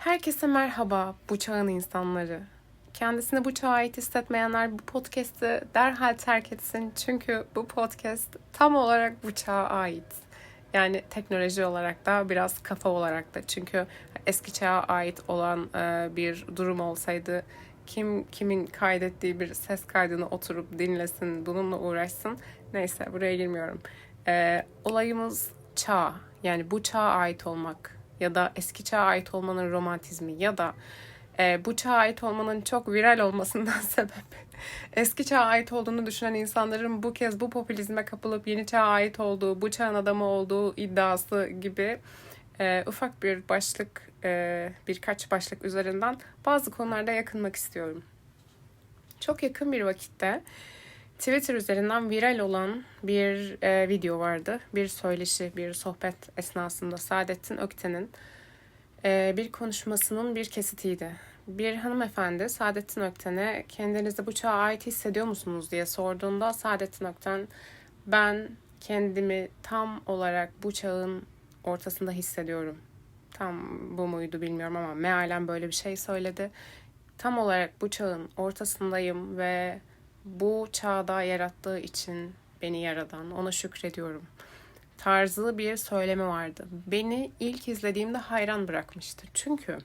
Herkese merhaba bu çağın insanları. Kendisini bu çağa ait hissetmeyenler bu podcast'i derhal terk etsin. Çünkü bu podcast tam olarak bu çağa ait. Yani teknoloji olarak da biraz kafa olarak da. Çünkü eski çağa ait olan e, bir durum olsaydı kim kimin kaydettiği bir ses kaydını oturup dinlesin, bununla uğraşsın. Neyse buraya girmiyorum. E, olayımız çağ. Yani bu çağa ait olmak ya da eski çağa ait olmanın romantizmi ya da e, bu çağa ait olmanın çok viral olmasından sebep eski çağa ait olduğunu düşünen insanların bu kez bu popülizme kapılıp yeni çağa ait olduğu, bu çağın adamı olduğu iddiası gibi e, ufak bir başlık, e, birkaç başlık üzerinden bazı konularda yakınmak istiyorum. Çok yakın bir vakitte Twitter üzerinden viral olan bir e, video vardı. Bir söyleşi, bir sohbet esnasında Saadettin Ökten'in e, bir konuşmasının bir kesitiydi. Bir hanımefendi Saadettin Ökten'e kendinizi bu çağa ait hissediyor musunuz diye sorduğunda Saadettin Ökten ben kendimi tam olarak bu çağın ortasında hissediyorum. Tam bu muydu bilmiyorum ama mealen böyle bir şey söyledi. Tam olarak bu çağın ortasındayım ve bu çağda yarattığı için beni yaradan ona şükrediyorum tarzı bir söylemi vardı. Beni ilk izlediğimde hayran bırakmıştı. Çünkü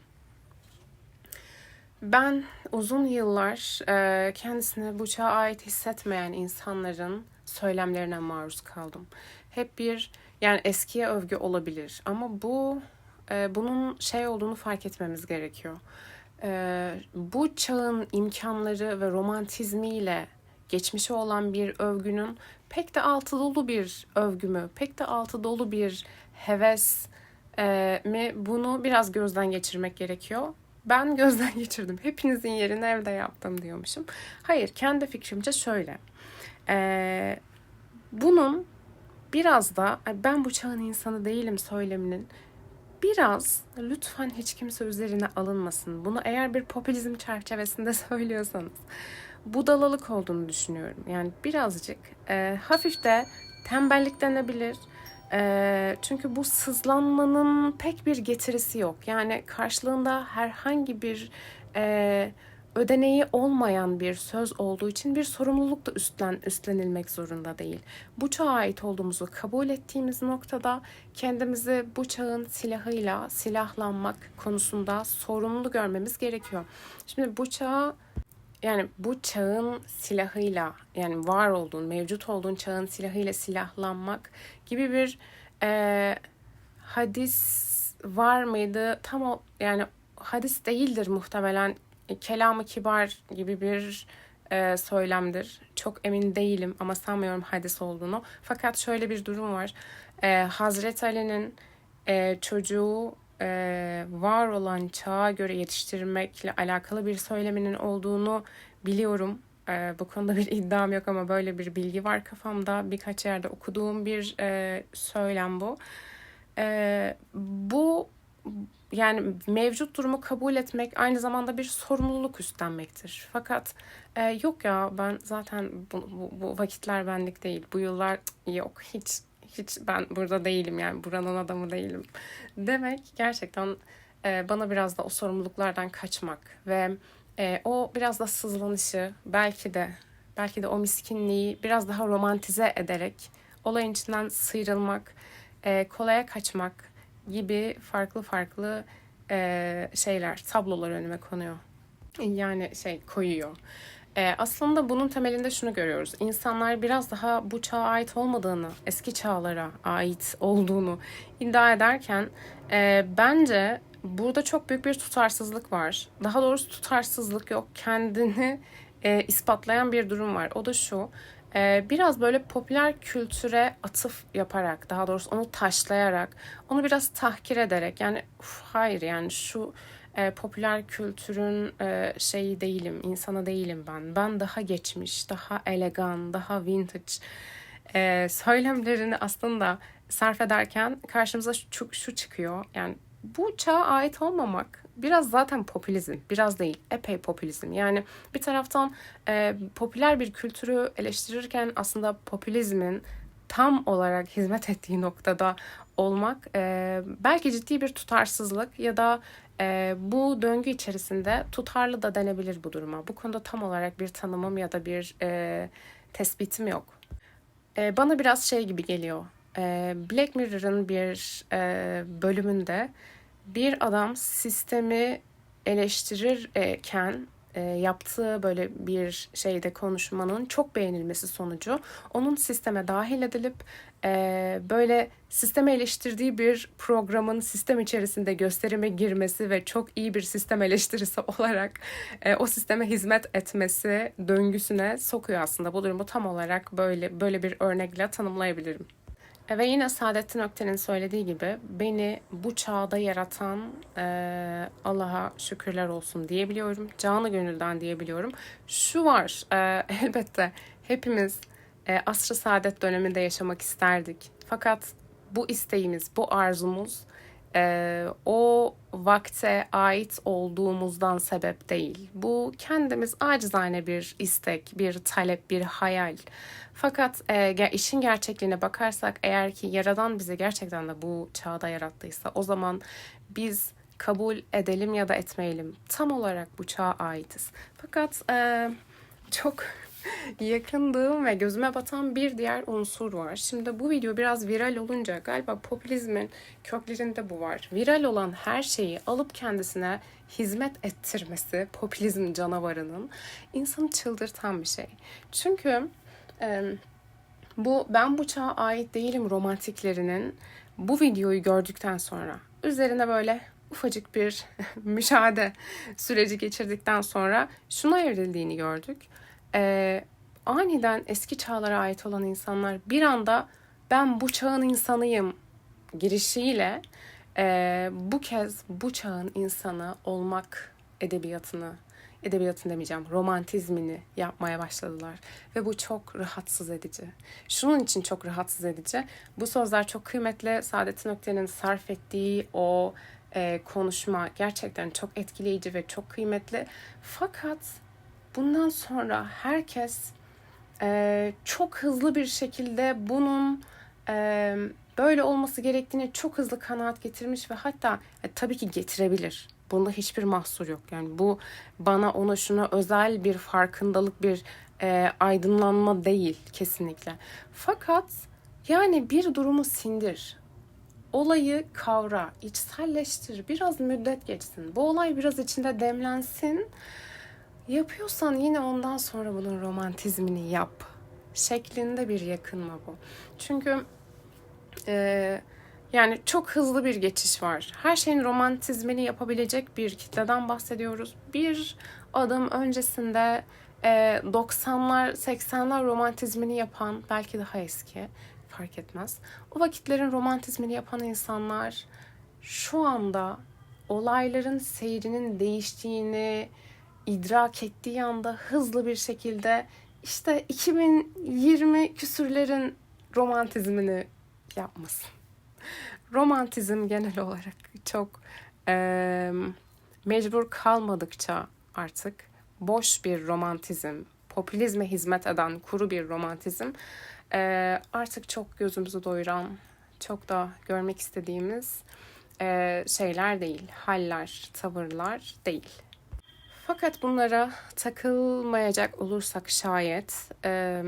ben uzun yıllar e, kendisine bu çağa ait hissetmeyen insanların söylemlerine maruz kaldım. Hep bir yani eskiye övgü olabilir ama bu e, bunun şey olduğunu fark etmemiz gerekiyor. E, bu çağın imkanları ve romantizmiyle geçmişe olan bir övgünün pek de altı dolu bir övgü mü, pek de altı dolu bir heves e, mi bunu biraz gözden geçirmek gerekiyor. Ben gözden geçirdim. Hepinizin yerini evde yaptım diyormuşum. Hayır, kendi fikrimce şöyle. E, bunun biraz da ben bu çağın insanı değilim söyleminin biraz lütfen hiç kimse üzerine alınmasın. Bunu eğer bir popülizm çerçevesinde söylüyorsanız budalalık olduğunu düşünüyorum. Yani birazcık e, hafif de tembellik denebilir. E, çünkü bu sızlanmanın pek bir getirisi yok. Yani karşılığında herhangi bir e, ödeneği olmayan bir söz olduğu için bir sorumluluk da üstlen, üstlenilmek zorunda değil. Bu çağa ait olduğumuzu kabul ettiğimiz noktada kendimizi bu çağın silahıyla silahlanmak konusunda sorumlu görmemiz gerekiyor. Şimdi bu çağa yani bu çağın silahıyla yani var olduğun, mevcut olduğun çağın silahıyla silahlanmak gibi bir e, hadis var mıydı? Tam o yani hadis değildir muhtemelen. Kelamı kibar gibi bir e, söylemdir. Çok emin değilim ama sanmıyorum hadis olduğunu. Fakat şöyle bir durum var. E, Hazreti Ali'nin e, çocuğu e, var olan çağa göre yetiştirmekle alakalı bir söyleminin olduğunu biliyorum. E, bu konuda bir iddiam yok ama böyle bir bilgi var kafamda. Birkaç yerde okuduğum bir e, söylem bu. E, bu yani mevcut durumu kabul etmek aynı zamanda bir sorumluluk üstlenmektir. Fakat e, yok ya ben zaten bu, bu, bu vakitler benlik değil. Bu yıllar yok hiç hiç ben burada değilim yani buranın adamı değilim demek gerçekten e, bana biraz da o sorumluluklardan kaçmak ve e, o biraz da sızlanışı belki de belki de o miskinliği biraz daha romantize ederek olayın içinden sıyrılmak, e, kolaya kaçmak gibi farklı farklı e, şeyler, tablolar önüme konuyor. Yani şey koyuyor. E, aslında bunun temelinde şunu görüyoruz. İnsanlar biraz daha bu çağa ait olmadığını, eski çağlara ait olduğunu iddia ederken e, bence burada çok büyük bir tutarsızlık var. Daha doğrusu tutarsızlık yok. Kendini e, ispatlayan bir durum var. O da şu. E, biraz böyle popüler kültüre atıf yaparak, daha doğrusu onu taşlayarak, onu biraz tahkir ederek yani uf, hayır yani şu e, popüler kültürün e, şeyi değilim, insanı değilim ben. Ben daha geçmiş, daha elegan, daha vintage e, söylemlerini aslında sarf ederken karşımıza şu, şu çıkıyor. Yani bu çağa ait olmamak biraz zaten popülizm, biraz değil, epey popülizm. Yani bir taraftan e, popüler bir kültürü eleştirirken aslında popülizmin tam olarak hizmet ettiği noktada olmak e, belki ciddi bir tutarsızlık ya da e, bu döngü içerisinde tutarlı da denebilir bu duruma. Bu konuda tam olarak bir tanımım ya da bir e, tespitim yok. E, bana biraz şey gibi geliyor. E, Black Mirror'ın bir e, bölümünde bir adam sistemi eleştirirken e, yaptığı böyle bir şeyde konuşmanın çok beğenilmesi sonucu onun sisteme dahil edilip e, böyle sisteme eleştirdiği bir programın sistem içerisinde gösterime girmesi ve çok iyi bir sistem eleştirisi olarak e, o sisteme hizmet etmesi döngüsüne sokuyor aslında. Bu durumu tam olarak böyle böyle bir örnekle tanımlayabilirim. Ve yine Saadettin Ökten'in söylediği gibi beni bu çağda yaratan e, Allah'a şükürler olsun diyebiliyorum. Canı gönülden diyebiliyorum. Şu var e, elbette hepimiz e, asr-ı saadet döneminde yaşamak isterdik. Fakat bu isteğimiz, bu arzumuz e, o vakte ait olduğumuzdan sebep değil. Bu kendimiz acizane bir istek, bir talep, bir hayal. Fakat e, işin gerçekliğine bakarsak eğer ki Yaradan bizi gerçekten de bu çağda yarattıysa o zaman biz kabul edelim ya da etmeyelim. Tam olarak bu çağa aitiz. Fakat e, çok yakındığım ve gözüme batan bir diğer unsur var. Şimdi bu video biraz viral olunca galiba popülizmin köklerinde bu var. Viral olan her şeyi alıp kendisine hizmet ettirmesi popülizm canavarının insanı çıldırtan bir şey. Çünkü e, bu ben bu çağa ait değilim romantiklerinin bu videoyu gördükten sonra üzerine böyle ufacık bir müşahede süreci geçirdikten sonra şuna evrildiğini gördük e, aniden eski çağlara ait olan insanlar bir anda ben bu çağın insanıyım girişiyle e, bu kez bu çağın insanı olmak edebiyatını edebiyatın demeyeceğim romantizmini yapmaya başladılar ve bu çok rahatsız edici. Şunun için çok rahatsız edici. Bu sözler çok kıymetli. Saadettin Ökten'in sarf ettiği o e, konuşma gerçekten çok etkileyici ve çok kıymetli. Fakat bundan sonra herkes e, çok hızlı bir şekilde bunun e, böyle olması gerektiğini çok hızlı kanaat getirmiş ve hatta e, tabii ki getirebilir. Bunda hiçbir mahsur yok. Yani bu bana ona şuna özel bir farkındalık, bir e, aydınlanma değil kesinlikle. Fakat yani bir durumu sindir. Olayı kavra, içselleştir, biraz müddet geçsin. Bu olay biraz içinde demlensin Yapıyorsan yine ondan sonra bunun romantizmini yap şeklinde bir yakınma bu. Çünkü e, yani çok hızlı bir geçiş var. Her şeyin romantizmini yapabilecek bir kitleden bahsediyoruz. Bir adım öncesinde e, 90'lar 80'ler romantizmini yapan belki daha eski fark etmez. O vakitlerin romantizmini yapan insanlar şu anda olayların seyrinin değiştiğini, idrak ettiği anda hızlı bir şekilde işte 2020 küsürlerin romantizmini yapmasın. Romantizm genel olarak çok e, mecbur kalmadıkça artık boş bir romantizm, popülizme hizmet eden kuru bir romantizm e, artık çok gözümüzü doyuran, çok da görmek istediğimiz e, şeyler değil, haller, tavırlar değil. Fakat bunlara takılmayacak olursak şayet e,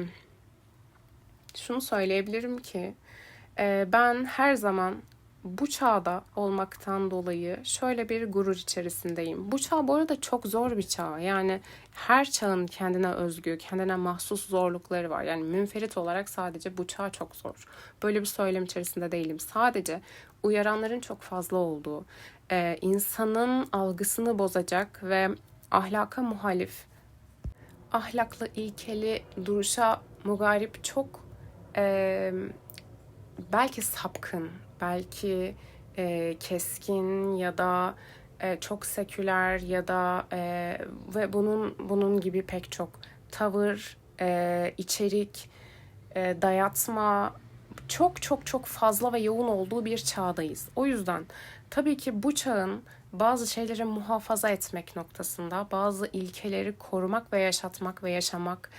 şunu söyleyebilirim ki e, ben her zaman bu çağda olmaktan dolayı şöyle bir gurur içerisindeyim. Bu çağ bu arada çok zor bir çağ. Yani her çağın kendine özgü, kendine mahsus zorlukları var. Yani münferit olarak sadece bu çağ çok zor. Böyle bir söylem içerisinde değilim. Sadece uyaranların çok fazla olduğu, insanın algısını bozacak ve ahlaka muhalif, ahlaklı ilkeli duruşa mugarip çok e, belki sapkın, belki e, keskin ya da e, çok seküler ya da e, ve bunun bunun gibi pek çok tavır, e, içerik, e, dayatma çok çok çok fazla ve yoğun olduğu bir çağdayız. O yüzden tabii ki bu çağın bazı şeyleri muhafaza etmek noktasında, bazı ilkeleri korumak ve yaşatmak ve yaşamak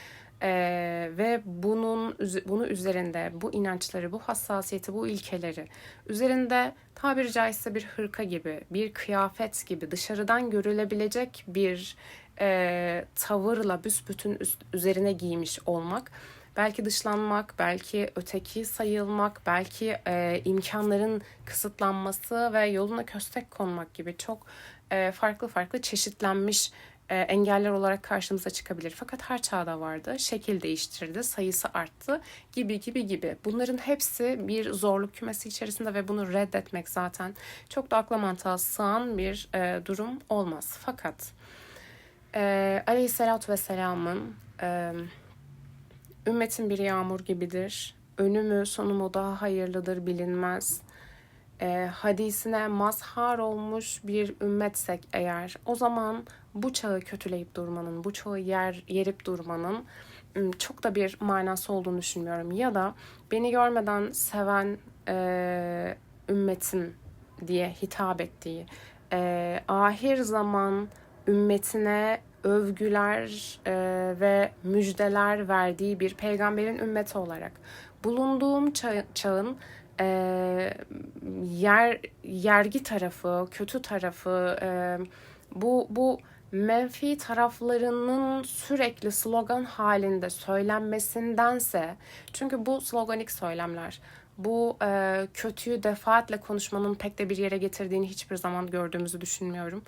Ee, ve bunun bunu üzerinde bu inançları, bu hassasiyeti, bu ilkeleri üzerinde tabiri caizse bir hırka gibi, bir kıyafet gibi dışarıdan görülebilecek bir e, tavırla büsbütün üst, üzerine giymiş olmak belki dışlanmak, belki öteki sayılmak, belki e, imkanların kısıtlanması ve yoluna köstek konmak gibi çok e, farklı farklı çeşitlenmiş e, engeller olarak karşımıza çıkabilir. Fakat her çağda vardı. Şekil değiştirdi, sayısı arttı gibi gibi gibi. Bunların hepsi bir zorluk kümesi içerisinde ve bunu reddetmek zaten çok da akla mantığa sığan bir e, durum olmaz. Fakat e, Aleyhisselatü Vesselam'ın e, ümmetin bir yağmur gibidir. Önü mü sonu mu daha hayırlıdır bilinmez. E, hadisine mazhar olmuş bir ümmetsek eğer o zaman bu çağı kötüleyip durmanın, bu çağı yer yerip durmanın çok da bir manası olduğunu düşünmüyorum. Ya da beni görmeden seven e, ümmetim diye hitap ettiği, e, ahir zaman ümmetine övgüler e, ve müjdeler verdiği bir peygamberin ümmeti olarak bulunduğum ça- çağın e, yer yergi tarafı, kötü tarafı, e, bu bu menfi taraflarının sürekli slogan halinde söylenmesindense çünkü bu sloganik söylemler bu e, kötüyü defaatle konuşmanın pek de bir yere getirdiğini hiçbir zaman gördüğümüzü düşünmüyorum.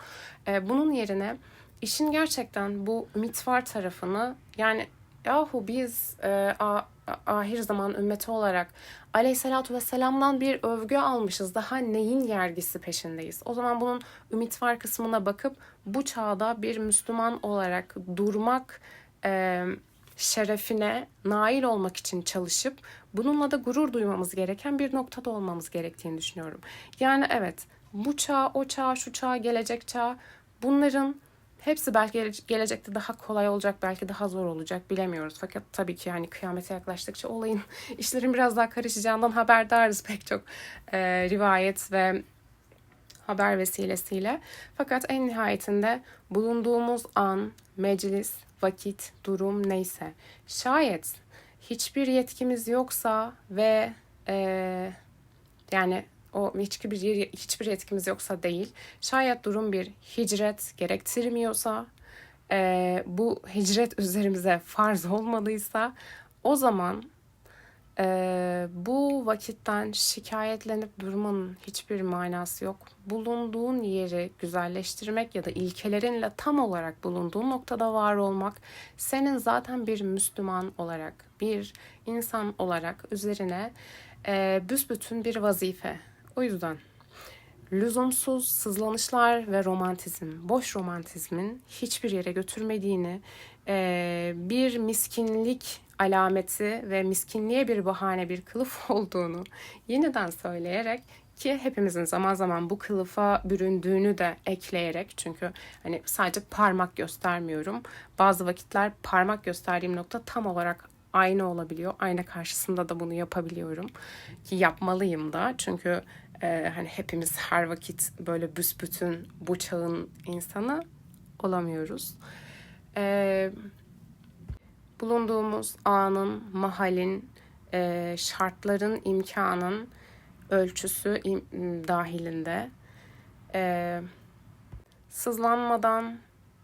E, bunun yerine işin gerçekten bu ümit var tarafını yani yahu biz e, a, ahir zaman ümmeti olarak aleyhissalatü vesselam'dan bir övgü almışız. Daha neyin yergisi peşindeyiz? O zaman bunun ümit var kısmına bakıp bu çağda bir Müslüman olarak durmak e, şerefine nail olmak için çalışıp bununla da gurur duymamız gereken bir noktada olmamız gerektiğini düşünüyorum. Yani evet bu çağ, o çağ, şu çağ, gelecek çağ bunların Hepsi belki gele- gelecekte daha kolay olacak, belki daha zor olacak bilemiyoruz. Fakat tabii ki yani kıyamete yaklaştıkça olayın işlerin biraz daha karışacağından haberdarız pek çok e, rivayet ve haber vesilesiyle. Fakat en nihayetinde bulunduğumuz an, meclis, vakit, durum neyse. Şayet hiçbir yetkimiz yoksa ve e, yani o hiçbir hiçbir yetkimiz yoksa değil. Şayet durum bir hicret gerektirmiyorsa, e, bu hicret üzerimize farz olmadıysa o zaman e, bu vakitten şikayetlenip durmanın hiçbir manası yok. Bulunduğun yeri güzelleştirmek ya da ilkelerinle tam olarak bulunduğun noktada var olmak senin zaten bir Müslüman olarak, bir insan olarak üzerine e, büsbütün bir vazife. O yüzden lüzumsuz sızlanışlar ve romantizm, boş romantizmin hiçbir yere götürmediğini, bir miskinlik alameti ve miskinliğe bir bahane, bir kılıf olduğunu yeniden söyleyerek ki hepimizin zaman zaman bu kılıfa büründüğünü de ekleyerek çünkü hani sadece parmak göstermiyorum. Bazı vakitler parmak gösterdiğim nokta tam olarak ayna olabiliyor. Ayna karşısında da bunu yapabiliyorum ki yapmalıyım da çünkü e, hani hepimiz her vakit böyle büsbütün bu çağın insanı olamıyoruz. E, bulunduğumuz anın, mahalin, e, şartların, imkanın ölçüsü im, dahilinde e, sızlanmadan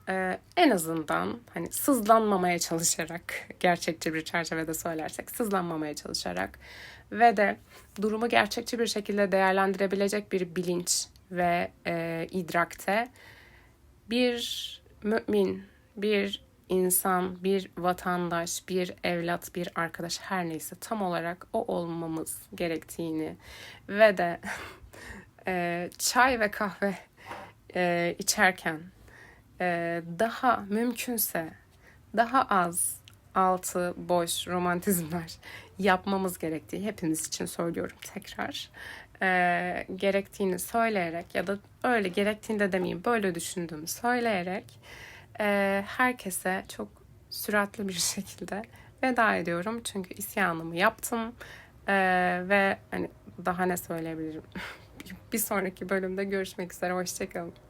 e, en azından hani sızlanmamaya çalışarak gerçekçi bir çerçevede söylersek sızlanmamaya çalışarak ve de durumu gerçekçi bir şekilde değerlendirebilecek bir bilinç ve e, idrakte bir mümin, bir insan, bir vatandaş, bir evlat, bir arkadaş her neyse tam olarak o olmamız gerektiğini ve de e, çay ve kahve e, içerken daha mümkünse daha az altı boş romantizmler yapmamız gerektiği hepimiz için söylüyorum tekrar. E, gerektiğini söyleyerek ya da öyle gerektiğinde demeyeyim böyle düşündüğümü söyleyerek e, herkese çok süratli bir şekilde veda ediyorum. Çünkü isyanımı yaptım e, ve hani daha ne söyleyebilirim. bir sonraki bölümde görüşmek üzere. Hoşçakalın.